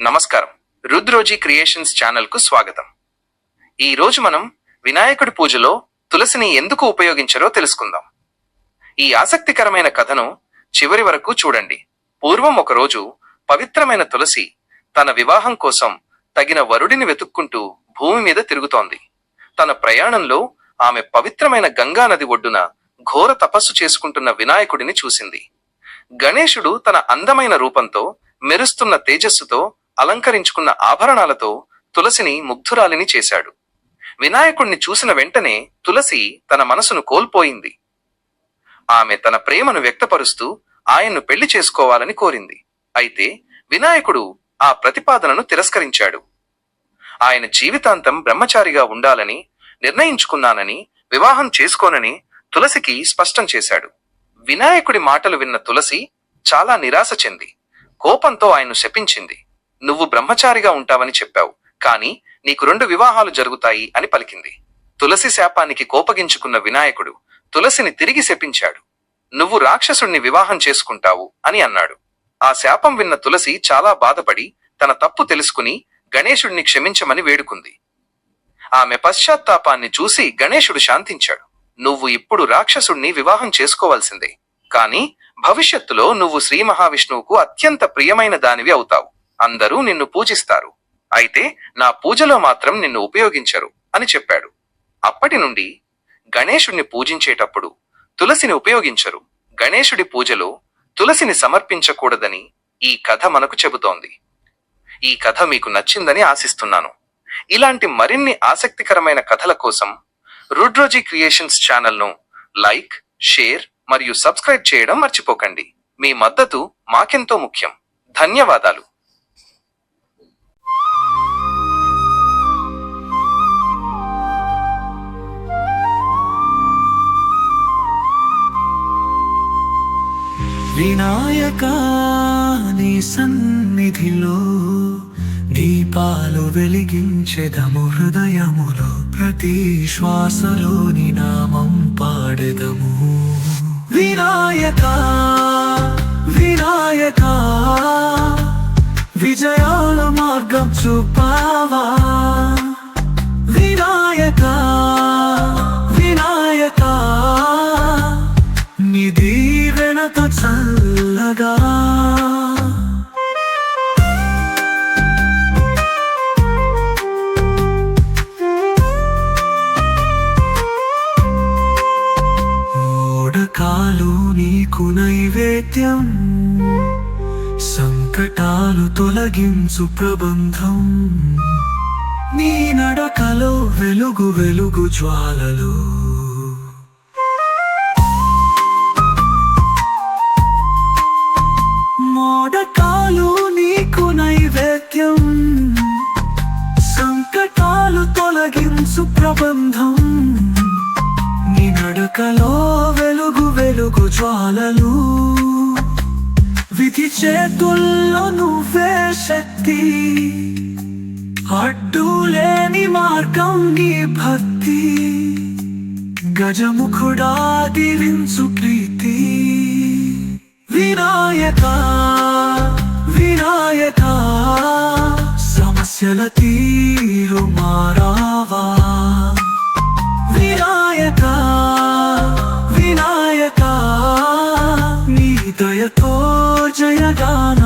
నమస్కారం. రుద్రోజీ క్రియేషన్స్ ఛానల్కు స్వాగతం. ఈ రోజు మనం వినాయకుడి పూజలో తులసిని ఎందుకు ఉపయోగించరో తెలుసుకుందాం. ఈ ఆసక్తికరమైన కథను చివరి వరకు చూడండి. పూర్వం ఒకరోజు పవిత్రమైన తులసి తన వివాహం కోసం తగిన వరుడిని వెతుక్కుంటూ భూమి మీద తిరుగుతోంది. తన ప్రయాణంలో ఆమె పవిత్రమైన గంగా నది ఒడ్డున ఘోర తపస్సు చేసుకుంటున్న వినాయకుడిని చూసింది. గణేశుడు తన అందమైన రూపంతో మెరుస్తున్న తేజస్సుతో అలంకరించుకున్న ఆభరణాలతో తులసిని ముగ్ధురాలిని చేశాడు. వినాయకుణ్ణి చూసిన వెంటనే తులసి తన మనసును కోల్పోయింది. ఆమె తన ప్రేమను వ్యక్తపరుస్తూ ఆయన్ను పెళ్ళి చేసుకోవాలని కోరింది. అయితే వినాయకుడు ఆ ప్రతిపాదనను తిరస్కరించాడు. ఆయన జీవితాంతం బ్రహ్మచారిగా ఉండాలని నిర్ణయించుకున్నానని వివాహం చేసుకోనని తులసికి స్పష్టం చేశాడు. వినాయకుడి మాటలు విన్న తులసి చాలా నిరాశ చెంది కోపంతో ఆయన్ను శపించింది. నువ్వు బ్రహ్మచారిగా ఉంటావని చెప్పావు. కాని నీకు రెండు వివాహాలు జరుగుతాయి అని పలికింది. తులసి శాపానికి కోపగించుకున్న వినాయకుడు తులసిని తిరిగి శపించాడు. నువ్వు రాక్షసుణ్ణి వివాహం చేసుకుంటావు అని అన్నాడు. ఆ శాపం విన్న తులసి చాలా బాధపడి తన తప్పు తెలుసుకుని గణేశుణ్ణి క్షమించమని వేడుకుంది. ఆమె పశ్చాత్తాపాన్ని చూసి గణేశుడు శాంతించాడు. నువ్వు ఇప్పుడు రాక్షసుణ్ణి వివాహం చేసుకోవాల్సిందే. కాని భవిష్యత్తులో నువ్వు శ్రీ మహావిష్ణువుకు అత్యంత ప్రియమైన దానివి అవుతావు. అందరూ నిన్ను పూజిస్తారు. అయితే నా పూజలో మాత్రం నిన్ను ఉపయోగించరు అని చెప్పాడు. అప్పటి నుండి గణేశుణ్ణి పూజించేటప్పుడు తులసిని ఉపయోగించరు. గణేశుడి పూజలో తులసిని సమర్పించకూడదని ఈ కథ మనకు చెబుతోంది. ఈ కథ మీకు నచ్చిందని ఆశిస్తున్నాను. ఇలాంటి మరిన్ని ఆసక్తికరమైన కథల కోసం రుడ్రోజీ క్రియేషన్స్ ఛానల్ను లైక్ షేర్ మరియు సబ్స్క్రైబ్ చేయడం మర్చిపోకండి. మీ మద్దతు మాకెంతో ముఖ్యం. ధన్యవాదాలు. వినాయకా నీ సన్నిధిలో దీపాలు వెలిగించెదము హృదయములో ప్రతి శ్వాసలోని నామం పాడెదము. వినాయకా వినాయకా విజయాల మార్గం చూపా వెనక చల్లగా. ఓడకాలు నీకు నైవేద్యం. సంకటాలు తొలగించు ప్రబంధం. నీ నడకలో వెలుగు వెలుగు జ్వాలలు. జ్వాలలు. విధి చేతుల్లో నువ్వే శక్తి. అడ్డులేని మార్గం నీ భక్తి. గజముఖుడా దివించు ప్రీతి. వినాయక వినాయక సమస్యల తీరు మారావా? వినాయకా దయతో జయగాన